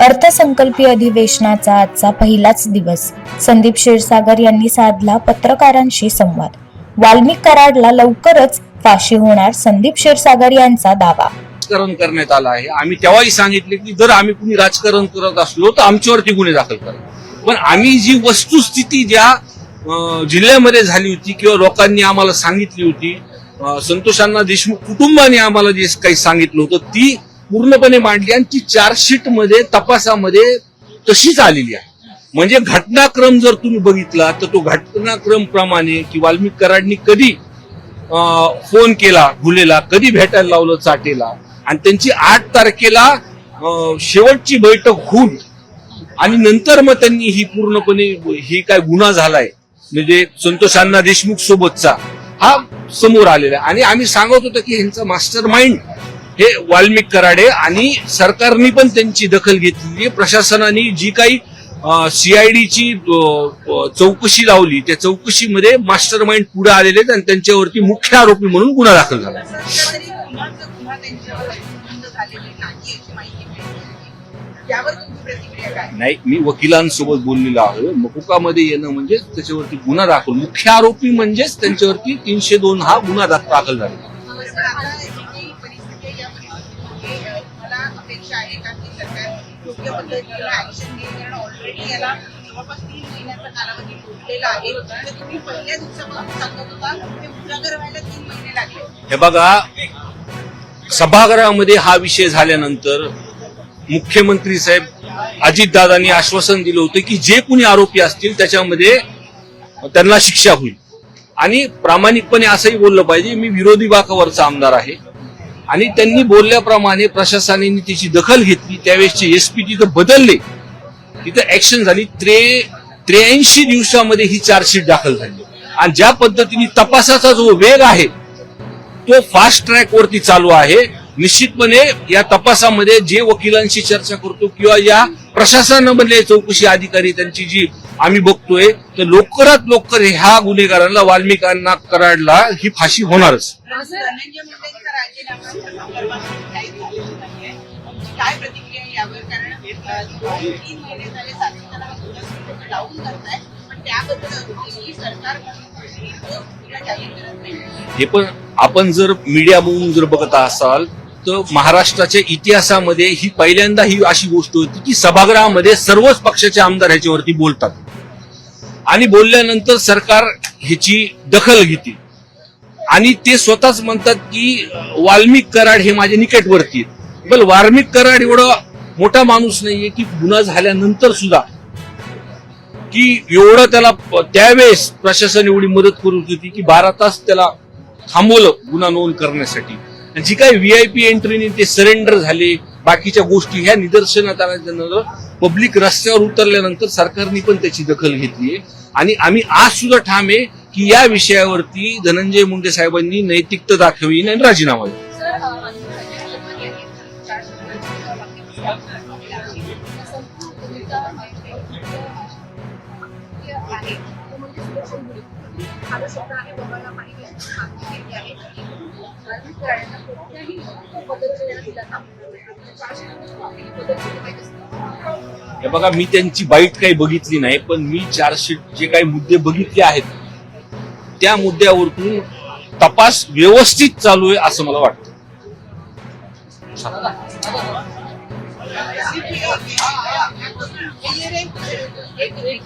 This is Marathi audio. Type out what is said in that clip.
अर्थसंकल्पीय अधिवेशनाचा आजचा पहिलाच दिवस. संदीप क्षीरसागर यांनी साधला पत्रकारांशी संवाद. वाल्मिक कराडला लवकरच फाशी होणार संदीप क्षीरसागर यांचा दावा. राजकारण करण्यात आलं आहे. आम्ही तेव्हाही सांगितले की जर आम्ही कुणी राजकारण करत असलो तर आमच्यावरती गुन्हे दाखल करा. पण आम्ही जी वस्तुस्थिती ज्या जिल्ह्यामध्ये झाली होती किंवा लोकांनी आम्हाला सांगितली होती संतोषांना देशमुख कुटुंबाने आम्हाला जे काही सांगितलं होतं ती पूर्णपणे मांडली आणि ती चार्जशीटमध्ये तपासामध्ये तशीच आलेली आहे. म्हणजे घटनाक्रम जर तुम्ही बघितला तर तो घटनाक्रम प्रमाणे की वाल्मिक कराडनी कधी फोन केला भुलेला कधी भेटायला लावलं चाटेला आणि त्यांची आठ तारखेला शेवटची बैठक होऊन आणि नंतर मग त्यांनी ही पूर्णपणे ही काय गुन्हा झालाय म्हणजे संतोषांना देशमुख सोबतचा हा समोर आलेला आहे. आणि आम्ही सांगत होतो की ह्यांचा मास्टर माइंड हे वाल्मिक कराडे आणि सरकारने पण त्यांची दखल घेतलेली आहे. प्रशासनाने जी काही सीआयडीची चौकशी लावली त्या चौकशीमध्ये मास्टर माइंड पुढे आलेले आहेत आणि त्यांच्यावरती मुख्य आरोपी म्हणून गुन्हा दाखल झाला. नाही मी वकिलांसोबत बोललेलो आहे मकुकामध्ये येणं म्हणजे त्याच्यावरती गुन्हा दाखल. मुख्य आरोपी म्हणजेच त्यांच्यावरती तीनशे दोन हा गुन्हा दाख- दाखल झाला बरं, पण आता जी परिस्थिती आहे या परिस्थितीमध्ये अ, तुम्हाला अपेक्षा आहे का की सरकार योग्य पद्धतीने ऍक्शन घेईल कारण ऑलरेडी याला जवळपास तीन महिन्याचा कालावधी उरलेला आहे. तर तुम्ही पहिल्या दिवसापासून सांगत होता ते उजागर व्हायला तीन महिने लागले. हे बघा सभागृहामध्ये हा विषय झाल्यानंतर मुख्यमंत्री साहेब अजितदादांनी आश्वासन दिलं होतं की जे कोणी आरोपी असतील त्याच्यामध्ये त्यांना शिक्षा होईल. आणि प्रामाणिकपणे असंही बोललं पाहिजे मी विरोधी बाकावरचा आमदार आहे. आणि त्यांनी बोलल्याप्रमाणे प्रशासनाने तिची दखल घेतली. त्यावेळेसचे एसपी तिथं बदलले. तिथं ऍक्शन झाली. त्रे त्र्याऐंशी दिवसामध्ये ही चार्जशीट दाखल झाली. आणि ज्या पद्धतीने तपासाचा जो वेग आहे तो फास्ट ट्रॅक वरती चालू आहे. निश्चितपणे या तपासामध्ये जे वकिलांशी चर्चा करतो किंवा या प्रशासनामधले चौकशी अधिकारी त्यांची जी आम्ही बघतोय तर लवकरात लवकर ह्या गुन्हेगारांना वाल्मिकांना कराडला ही फाशी होणारच. काय प्रतिक्रिया यावर? कारण दोन तीन महिने झाले सातत्यानं डाऊन करताय पण त्याबद्दल सरकार हे पण आपण जर मीडिया बघून जर बघत असाल तर महाराष्ट्राच्या इतिहासामध्ये ही पहिल्यांदा ही अशी गोष्ट होती की सभागृहामध्ये सर्वच पक्षाचे आमदार ह्याच्यावरती बोलतात. आणि बोलल्यानंतर सरकार ह्याची दखल घेते आणि ते स्वतःच म्हणतात की वाल्मिक कराड हे माझे निकटवर्ती आहेत. पण वाल्मिक कराड एवढा मोठा माणूस नाहीये की गुन्हा झाल्यानंतर सुद्धा. की एवढं त्याला त्यावेळेस प्रशासन एवढी मदत करत होती की बारा तास त्याला थांबवलं गुन्हा नोंद करण्यासाठी. आणि जी काही पी एंट्रीने ते सरेंडर झाले बाकीच्या गोष्टी ह्या निदर्शनात आल्यानंतर पब्लिक रस्त्यावर उतरल्यानंतर सरकारने पण त्याची दखल घेतली आणि आम्ही आज सुद्धा ठाम आहे की या विषयावरती धनंजय मुंडे साहेबांनी नैतिकता दाखवी आणि राजीनामा द्यावा. हे बघा मी त्यांची बाईट काही बघितली नाही पण मी चार्जशीट जे काही मुद्दे बघितले आहेत त्या मुद्द्यावरतून तपास व्यवस्थित चालू आहे असं मला वाटतं. एक